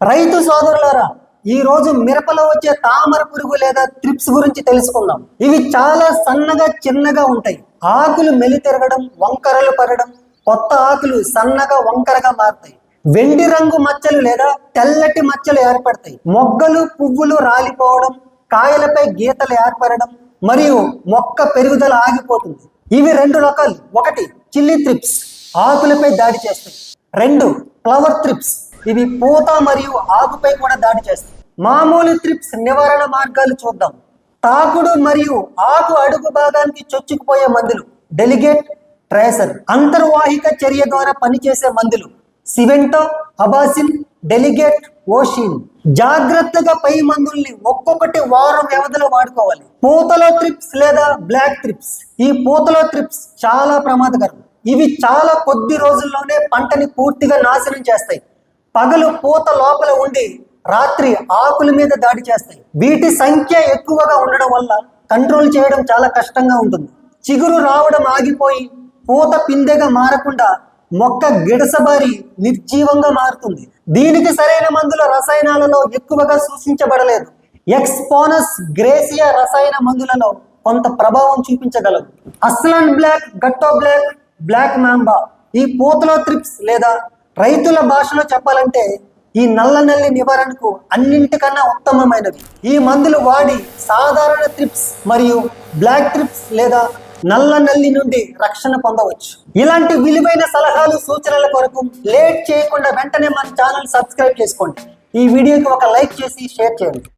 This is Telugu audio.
రైతు సోదరులారా ఈ రోజు మిరపలో వచ్చే తామర పురుగు లేదా త్రిప్స్ గురించి తెలుసుకుందాం. ఇవి చాలా సన్నగా చిన్నగా ఉంటాయి. ఆకులు మెలి తిరగడం వంకరలు పడడం కొత్త ఆకులు సన్నగా వంకరగా మారుతాయి. వెండి రంగు మచ్చలు లేదా తెల్లటి మచ్చలు ఏర్పడతాయి. మొగ్గలు పువ్వులు రాలిపోవడం కాయలపై గీతలు ఏర్పడడం మరియు మొక్క పెరుగుదల ఆగిపోతుంది. ఇవి రెండు రకాలు. ఒకటి చిల్లీ త్రిప్స్ ఆకులపై దాడి చేస్తాయి. రెండు ఫ్లవర్ త్రిప్స్. ఇవి పూత మరియు ఆకుపై కూడా దాడి చేస్తాయి. మామూలు త్రిప్స్ నివారణ మార్గాలు చూద్దాం. తాకుడు మరియు ఆకు అడుగు భాగానికి చొచ్చుకుపోయే మందులు. Delegate tracer. అంతర్వాహిక చర్య ద్వారా పనిచేసే మందులు. సివెంటో అబాసిన్ డెలిగేట్ ఓషిన్. జాగ్రత్తగా పై మందుల్ని ఒక్కొక్కటి వారం వ్యవధిలో వాడుకోవాలి. పూతలో త్రిప్స్ లేదా బ్లాక్ త్రిప్స్ ఈ పూతలో త్రిప్స్ చాలా ప్రమాదకరం. ఇవి చాలా కొద్ది రోజుల్లోనే పంటని పూర్తిగా నాశనం చేస్తాయి. పగలు పూత లోపల ఉండి రాత్రి ఆకుల మీద దాడి చేస్తాయి. వీటి సంఖ్య ఎక్కువగా ఉండడం వల్ల కంట్రోల్ చేయడం చాలా కష్టంగా ఉంటుంది. చిగురు రావడం ఆగిపోయి పూత పిందెగా మారకుండా మొక్క గిడసబారి నిర్జీవంగా మారుతుంది. దీనికి సరైన మందుల రసాయనాలలో ఎక్కువగా సూచించబడలేదు. ఎక్స్పోనస్ గ్రేసియా రసాయన మందులలో కొంత ప్రభావం చూపించగలదు. అస్లాన్ బ్లాక్ గట్టో బ్లాక్ బ్లాక్ మాంబా ఈ పూతలో త్రిప్స్ లేదా రైతుల భాషలో చెప్పాలంటే ఈ నల్ల నల్లి నివారణకు అన్నింటికన్నా ఉత్తమమైనవి ఈ మందులు వాడి సాధారణ త్రిప్స్ మరియు బ్లాక్ త్రిప్స్ లేదా నల్ల నల్లి నుండి రక్షణ పొందవచ్చు. ఇలాంటి విలువైన సలహాలు సూచనల కొరకు లేట్ చేయకుండా వెంటనే మన ఛానల్ సబ్స్క్రైబ్ చేసుకోండి. ఈ వీడియోకి ఒక లైక్ చేసి షేర్ చేయండి.